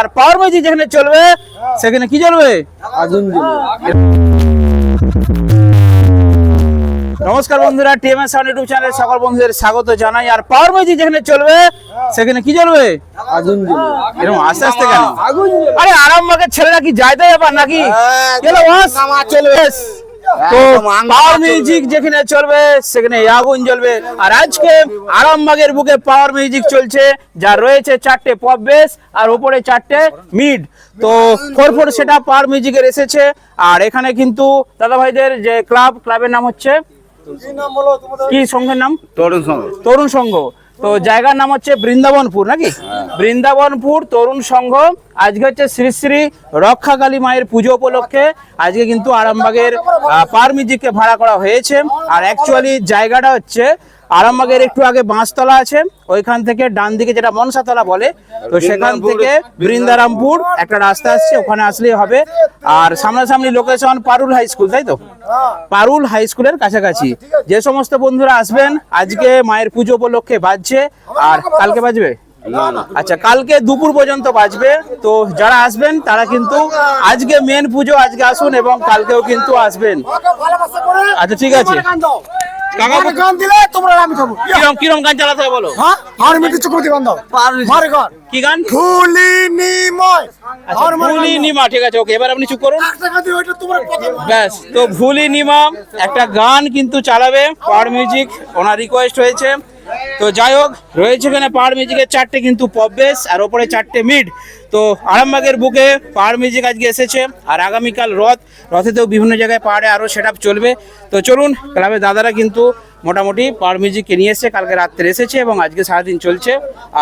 আর পাওয়ার magic যেখানে চলবে সেখানে কি চলবে আগুন নমস্কার বন্ধুরা টিএমএস সাউন্ড ইউটিউব চ্যানেলে সকল বন্ধুদের স্বাগত জানাই। আর পাওয়ার ম্যাজিক যেখানে চলবে সেখানে কি চলবে আগুন এরকম আস্তে আস্তে কেন? আগুন আরে আরামবাগের ছেলেরা কি যাইতে ব্যাপার নাকি? চলো Yes. তো পাওয়ার মিউজিক যেখানে চলবে সেখানে আগুন জ্বলবে। আর আজকে আরামবাগের বুকে পাওয়ার মিউজিক চলছে যা রয়েছে চারটে পপ বেস আর উপরে চারটে মিড তো ফোর ফোর সেটা পাওয়ার মিউজিকের এসেছে। আর এখানে কিন্তু দাদা ভাইদের যে ক্লাব ক্লাবের নাম হচ্ছে কি সংঘের নাম? তরুণ সঙ্গ। তরুণ সংঘ তো জায়গার নাম হচ্ছে বৃন্দাবনপুর নাকি? বৃন্দাবনপুর তরুণ সংঘ আজকে হচ্ছে শ্রী শ্রী রক্ষাকালী মায়ের পুজো উপলক্ষে আজকে কিন্তু আরামবাগের পার মিউজিককে ভাড়া করা হয়েছে। আর অ্যাকচুয়ালি জায়গাটা হচ্ছে আরামবাগের একটু আগে বাঁশতলা আছে ওইখান থেকে ডান দিকে যেটা মনসাতলা বলে তো সেখান থেকে বৃন্দারামপুর একটা রাস্তা আসছে ওখানে আসলেই হবে। আর সামনাসামনি লোকেশন পারুল হাই স্কুল তাই তো? পারুল হাই স্কুলের কাছাকাছি। যে সমস্ত বন্ধুরা আসবেন আজকে মায়ের পুজো উপলক্ষে বাজছে। আর কালকে বাজবে? আচ্ছা কালকে দুপুর পর্যন্ত বাজবে। তো যারা আসবেন তারা কিন্তু আজকে মেন পুজো আজকে আসুন এবং কালকেও কিন্তু আসবেন। আচ্ছা ঠিক আছে। কাকা গান দিলে তোমরা আমি খাব। কিরম কিরম গান চালাতে হবে বলো? হ্যাঁ? আর চক্রবর্তী গান দাও। মারে গান কি গান? ফুলি নিময় আচ্ছা আর মারে ভুলি নিমা ঠিক আছে ওকে এবার আপনি চুপ করুন। ব্যাস তো ভুলি নিমা একটা গান কিন্তু চালাবে পাওয়ার মিউজিক ওনার রিকোয়েস্ট হয়েছে। তো যাই হোক রয়েছে এখানে পাওয়ার মিউজিকের চারটে কিন্তু পপ বেস আর ওপরে চারটে মিড। তো আরামবাগের বুকে পাওয়ার মিউজিক আজকে এসেছে, আর আগামীকাল রথ, রথেতেও বিভিন্ন জায়গায় পাহাড়ে আরও সেট চলবে তো চলুন, ক্লাবের দাদারা কিন্তু মোটামুটি পাওয়ার মিউজিককে নিয়ে এসেছে, কালকে রাত্রে এসেছে এবং আজকে সারাদিন চলছে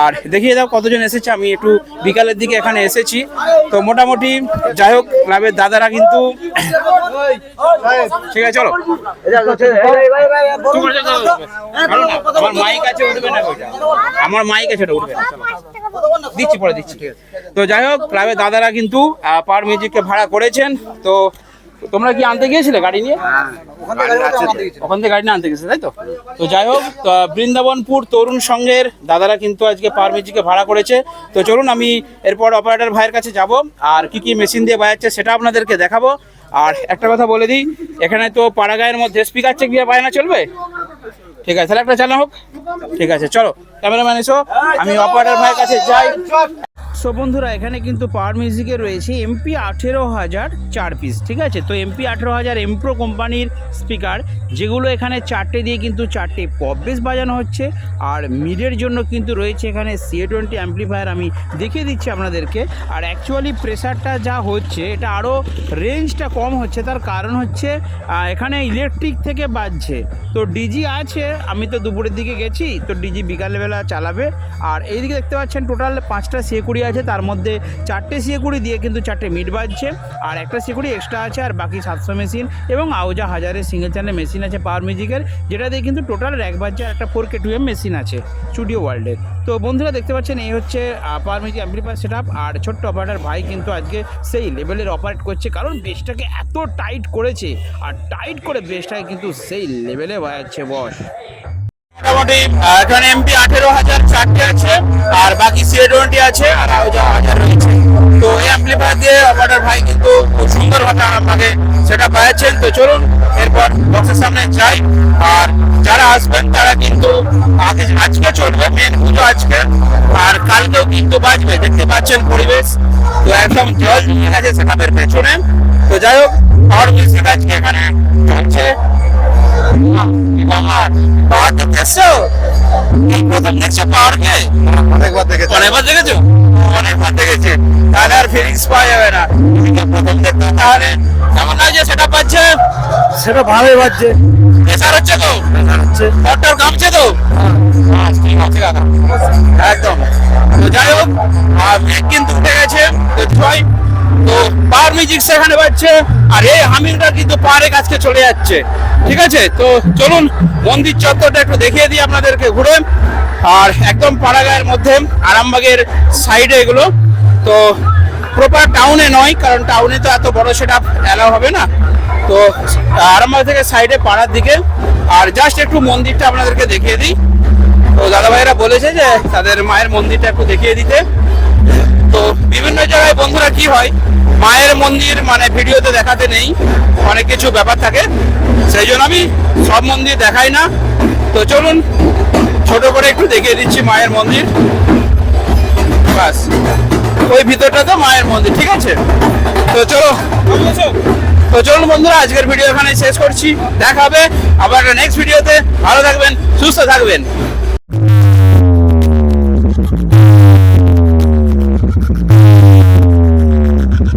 আর দেখিয়ে দাও কতজন এসেছে, আমি একটু বিকালের দিকে এখানে এসেছি তো মোটামুটি যাই হোক, ক্লাবের দাদারা কিন্তু ঠিক আছে, চলো? আমার মাইক আছে, উঠবে না আমার মাইক আছে উঠবে না। দিচ্ছি, পরে দিচ্ছি। তো যাই হোক ক্লাবের দাদারা কিন্তু পার মিউজিককে ভাড়া করেছেন। তো তোমরা কি আনতে গিয়েছিলে গাড়ি নিয়ে? ওখান থেকে গাড়ি আনতে গেছে তাই তো? তো যাই হোক বৃন্দাবনপুর তরুণ সংঘের দাদারা কিন্তু আজকে পার মিউজিকে ভাড়া করেছে। তো চলুন, আমি এরপর অপারেটর ভাইয়ের কাছে যাব। আর কি কি মেশিন দিয়ে বাজাচ্ছে সেটা আপনাদেরকে দেখাবো। আর একটা কথা বলে দিই, এখানে তো পাড়াগাঁয়ের মধ্যে স্পিকার চেক দিয়ে বাজানো চলবে? ঠিক আছে, তাহলে একটা চালা হোক। ঠিক আছে, চলো ক্যামেরাম্যান এসো, আমি অপারেটর ভাইয়ের কাছে যাই। সো বন্ধুরা, এখানে কিন্তু পাওয়ার মিউজিকে রয়েছে এমপি আঠেরো হাজার চার পিস ঠিক আছে? তো এমপি আঠেরো হাজার এমপ্রো কোম্পানির স্পিকার যেগুলো এখানে চারটে দিয়ে কিন্তু চারটে পপ বেস বাজানো হচ্ছে, আর মিডের জন্য কিন্তু রয়েছে এখানে সিএ টোয়েন্টি অ্যাম্পলিফায়ার আমি দেখিয়ে দিচ্ছি আপনাদেরকে। আর অ্যাকচুয়ালি প্রেশারটা যা হচ্ছে, এটা আরও রেঞ্জটা কম হচ্ছে, তার কারণ হচ্ছে এখানে ইলেকট্রিক থেকে বাজছে। তো ডিজি আছে, আমি তো দুপুরের দিকে গেছি, তো ডিজি বিকালবেলা চালাবে। আর এইদিকে দেখতে পাচ্ছেন টোটাল পাঁচটা সিএকুড়ি আছে, তার মধ্যে চারটে সিএকুড়ি দিয়ে কিন্তু চারটে মিট বাজছে, আর একটা সিএকুড়ি এক্সট্রা আছে, আর বাকি সাতশো মেশিন এবং আউজা হাজারের সিঙ্গেল চ্যানেল মেশিন আছে পাওয়ার মিউজিকের যেটা দিয়ে কিন্তু টোটাল র্যাক বাজছে আর একটা four K two M machine আছে স্টুডিও ওয়ার্ল্ডের তো বন্ধুরা দেখতে পাচ্ছেন, এই হচ্ছে power music amplifier set up আর ছোট্ট অপারেটার ভাই কিন্তু আজকে সেই লেভেলের অপারেট করছে, কারণ বেসটাকে এত টাইট করেছে, আর টাইট করে বেসটাকে কিন্তু সেই লেভেলে বাজাচ্ছে বস মোটামুটি এখানে এমপি আঠেরো হাজার চারটে আছে, আর বাকি সিএ টোয়েন্টি আছে, আর হাজার রয়েছে। তো এই অ্যাম্পলিফায়ার দিয়ে অপারেটর ভাই কিন্তু খুব সুন্দরভাবে আমাকে সেটা পাচ্ছেন তো চলুন, এরপর বক্সের সামনে যাই। আর যারা আসবেন, তারা কিন্তু আগে আজকে চলবে মেন পুজো আজকে। আর কালকেও কিন্তু বাজবে, দেখতে পাচ্ছেন পরিবেশ। তো একদম জল জমে গেছে সেটাপের পেছনে। তো যাই হোক পাওয়ার মিউজিক আজকে এখানে চলছে। এই প্রথম দেখছ পাওয়ারকে অনেকবার দেখেছি। অনেকবার দেখেছ? অনেকবার দেখেছে। তাহলে আর ফিলিংস পাওয়া যাবে না। প্রথম দেখতে তাহলে কেমন লাগছে? সেটা পাচ্ছে? সেটা ভালোই বাজছে প্রেসার হচ্ছে তো? ডক্টর কামছে তো? হ্যাঁ। একদম। তো যাই হোক কিন্তু উঠে গেছে। তো জয়। তো পাওয়ার মিউজিক সেখানে বাজছে, আর এই হামিংটা কিন্তু পাহাড়ে কাছকে চলে যাচ্ছে। ঠিক আছে? তো চলুন, মন্দির চত্বরটা একটু দেখিয়ে দিই আপনাদেরকে ঘুরে। আর একদম পাড়াগাঁয়ের মধ্যে, আরামবাগের সাইডে এগুলো। তো প্রপার টাউনে নয়, কারণ টাউনে তো এত বড় সেটা অ্যালাউ হবে না। তো আরামবাগ থেকে সাইডে পাড়ার দিকে। আর জাস্ট একটু মন্দিরটা আপনাদেরকে দেখিয়ে দিই। তো দাদা ভাইরা বলেছে যে তাদের মায়ের মন্দিরটা একটু দেখিয়ে দিতে। তো বিভিন্ন জায়গায় বন্ধুরা কি হয় মায়ের মন্দির মানে ভিডিওতে দেখাতে নেই, অনেক কিছু ব্যাপার থাকে। সেই জন্য আমি সব মন্দির দেখাই না। তো চলুন, ছোট করে একটু দেখিয়ে দিচ্ছি মায়ের মন্দির। বাস ওই ভিতরটা তো মায়ের মন্দির, ঠিক আছে? তো চলো, তো চলুন বন্ধুরা, আজকের ভিডিও এখানে শেষ করছি। দেখা হবে আবার নেক্সট ভিডিওতে। ভালো থাকবেন, সুস্থ থাকবেন।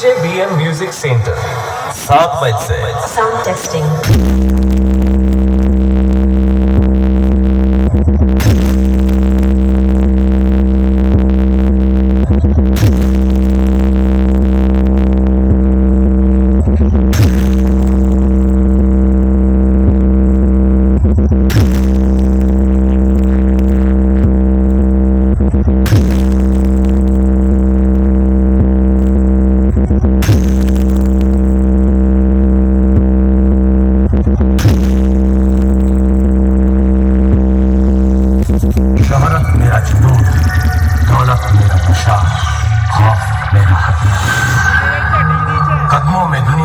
DJBM Music Center, South Sound testing.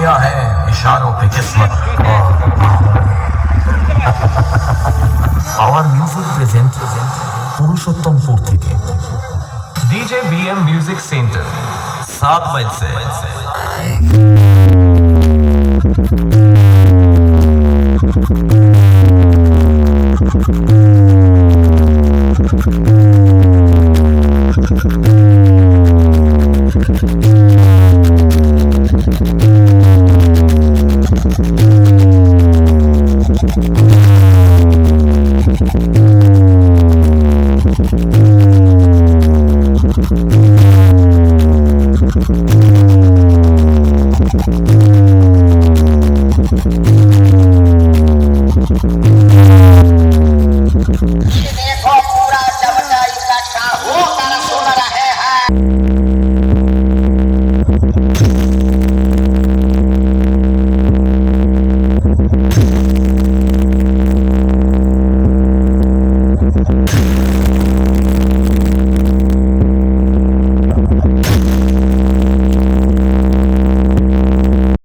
दुनिया है इशारों पे किस्मत পাওয়ার মিউজিক প্রেজেন্ট পুরুষোত্তমপুর থেকে ডিজে বিএম মিউজিক সেন্টার সাত বাজছে मेरा